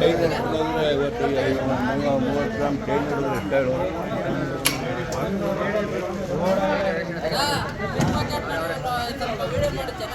Chain ಹಿಡಿದ್ರೆ ಇವತ್ತು ಐದು ಮೂವತ್ತು ಗ್ರಾಮ್ ಚೈನ್ ಹಿಡಿದ್ರೆ ಎಷ್ಟೇಳು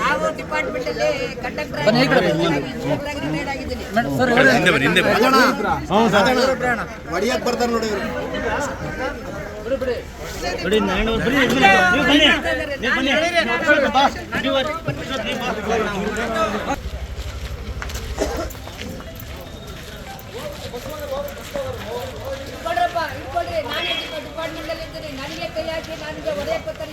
ನಾವು ಡಿಪಾರ್ಟ್ಮೆಂಟ್ ಅಲ್ಲಿ ಕಂಡಕ್ಟರ್ ಆಗಿದ್ದೀನಿ ಹೊಡಿಯಕ್ ಬರ್ತಾರೆ ನೋಡಿ ನಾನೇ ಡಿಪಾರ್ಟ್ಮೆಂಟ್ ಅಲ್ಲಿ ಇದ್ದೀನಿ. ನನಗೆ ಕೈ ಹಾಕಿ ನನಗೆ ಹೊಡೆಯಕ್ ಬರ್ತಾರೆ